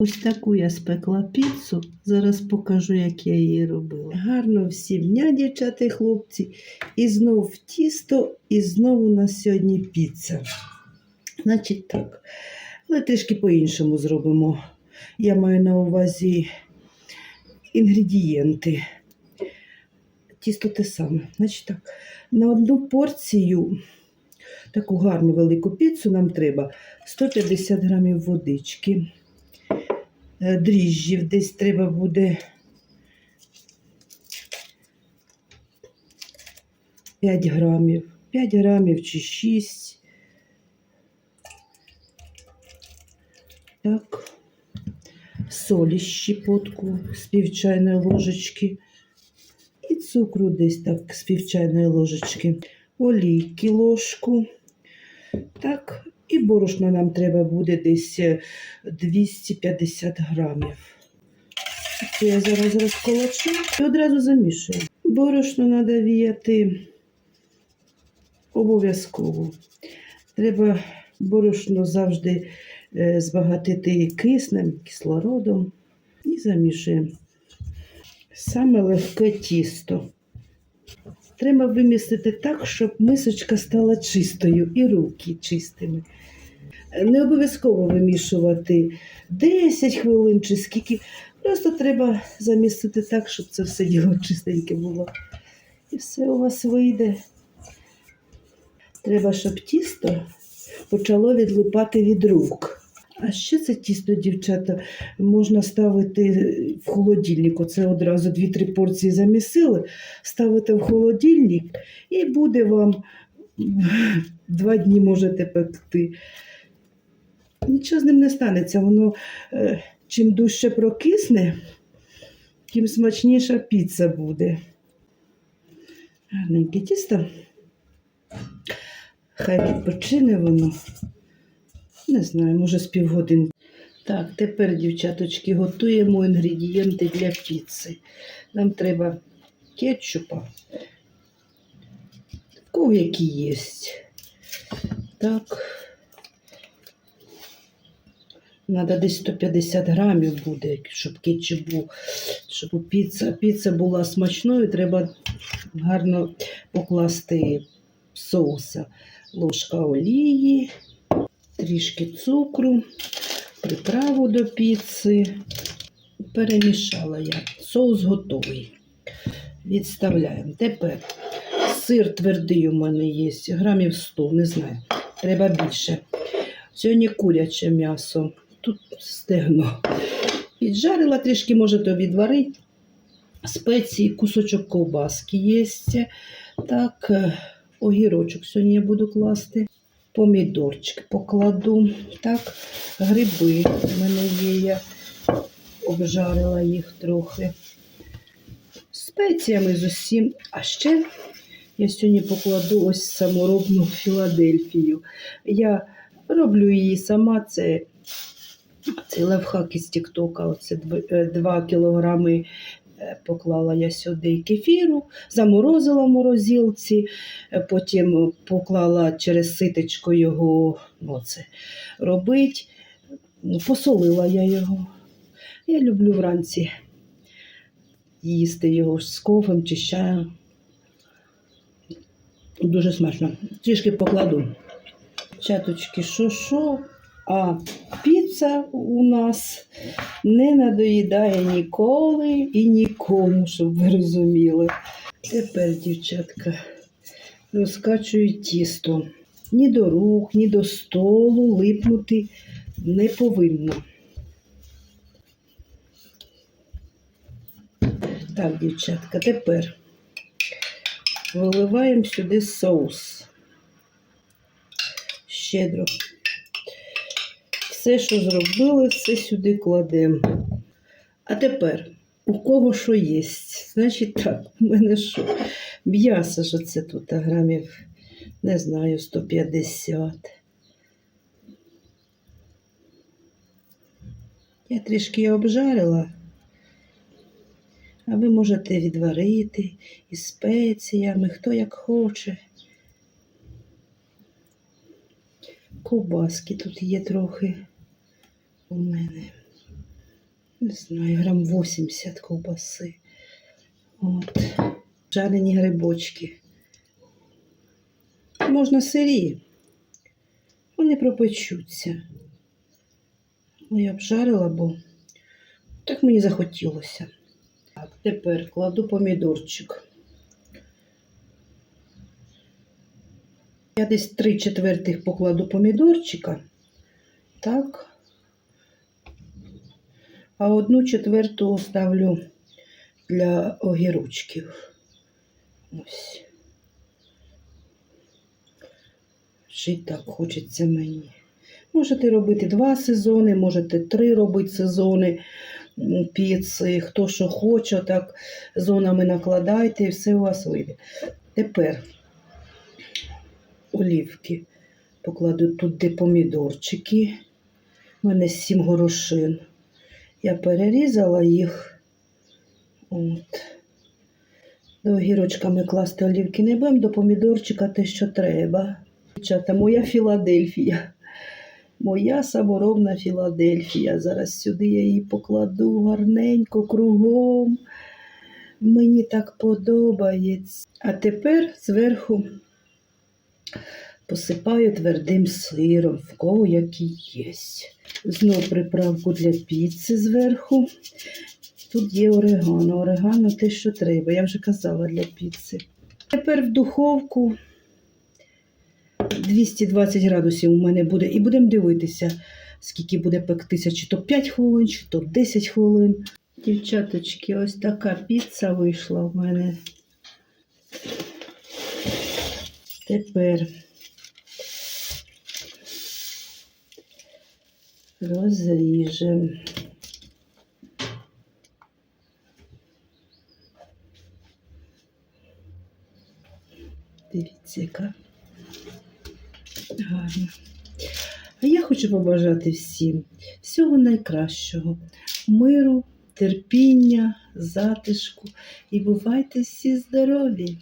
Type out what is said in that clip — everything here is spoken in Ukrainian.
Ось таку я спекла піцу. Зараз покажу, як я її робила. Гарно всім дня, дівчата і хлопці. І знов тісто, і знову у нас сьогодні піца. Значить так. Але трішки по-іншому зробимо. Я маю на увазі інгредієнти. Тісто те саме. Значить так. На одну порцію, таку гарну велику піцу, нам треба 150 грамів водички. Е, дріжджів десь треба буде 5 грамів, 5 грамів чи 6. Так, солі щепотку з півчайної ложечки. І цукру десь так з півчайної ложечки. Олійки ложку. Так, і борошна нам треба буде десь е, 250 грамів. Це я зараз розколочу і одразу замішую. Борошно треба віяти обов'язково. Треба борошно завжди е, збагатити киснем, кислородом і замішуємо. Саме легке тісто. Треба вимістити так, щоб мисочка стала чистою і руки чистими. Не обов'язково вимішувати 10 хвилин чи скільки. Просто треба замістити так, щоб це все діло чистеньке було. І все у вас вийде. Треба, щоб тісто почало відлипати від рук. А ще це тісто, дівчата, можна ставити в холодильник. Оце одразу 2-3 порції замісили, ставите в холодильник і буде вам два дні можете пекти. Нічого з ним не станеться. Воно е, чим дужче прокисне, тим смачніша піца буде. Гарненьке тісто. Хай відпочине воно. Не знаю, може з півгодини. Так, тепер, дівчаточки, готуємо інгредієнти для піци. Нам треба кетчупа. В кого які є. Так. Надо десь 150 грамів буде, щоб кетчуп був, щоб піца, піца була смачною, треба гарно покласти соуса. Ложка олії, трішки цукру, приправу до піци. Перемішала я. Соус готовий. Відставляємо. Тепер сир твердий у мене є, грамів 100, не знаю. Треба більше. Сьогодні куряче м'ясо. Тут стегно. Піджарила трішки, можете відварити. Спеції, кусочок ковбаски є. Так, е, огірочок сьогодні я буду класти. Помідорчик покладу. Так, гриби в мене є. Я обжарила їх трохи. Спеціями з усім. А ще я сьогодні покладу ось саморобну Філадельфію. Я роблю її сама. Це цей лайфхак із Тіктока. Оце 2 кілограми е, поклала я сюди кефіру, заморозила в морозилці, е, потім поклала через ситечко його ну, це, робить. Ну, Посолила я його. Я люблю вранці їсти його з кофем чи чаєм. Дуже смачно. Трішки покладу. Чаточки, що, а піца у нас не надоїдає ніколи і нікому, щоб ви розуміли. Тепер, дівчатка, розкачую тісто. Ні до рук, ні до столу липнути не повинно. Так, дівчатка, тепер виливаємо сюди соус. Щедро. Все, що зробили, все сюди кладемо. А тепер, у кого що є? Значить так, у мене що? М'ясо ж це тут а, грамів, не знаю, 150. Я трішки обжарила. А ви можете відварити із спеціями, хто як хоче. Ковбаски тут є трохи у мене. не знаю, грам 80 ковбаси. От. Жарені грибочки. Можна сирі. Вони пропечуться. Ну, я жарила, бо так мені захотілося. Так, тепер кладу помідорчик. Я десь три четвертих покладу помідорчика. Так. А одну четверту оставлю для огірочків. Ось. Й так хочеться мені. Можете робити два сезони, можете три робити сезони піци. Хто що хоче, так зонами накладайте і все у вас вийде. Тепер олівки покладу тут, де помідорчики. У мене сім горошин. Я перерізала їх. От. До огірочка класти олівки не будемо, до помідорчика те, що треба. Дівчата, моя Філадельфія. Моя саморобна Філадельфія. Зараз сюди я її покладу гарненько, кругом. Мені так подобається. А тепер зверху посипаю твердим сиром, в кого який є. Знов приправку для піци зверху. Тут є орегано. Орегано те, що треба. Я вже казала для піци. Тепер в духовку 220 градусів у мене буде. І будемо дивитися, скільки буде пектися, чи то 5 хвилин, чи то 10 хвилин. Дівчаточки, ось така піца вийшла в мене. Тепер розріжемо. Дивіться, яка гарна. А я хочу побажати всім всього найкращого, миру, терпіння, затишку і бувайте всі здорові!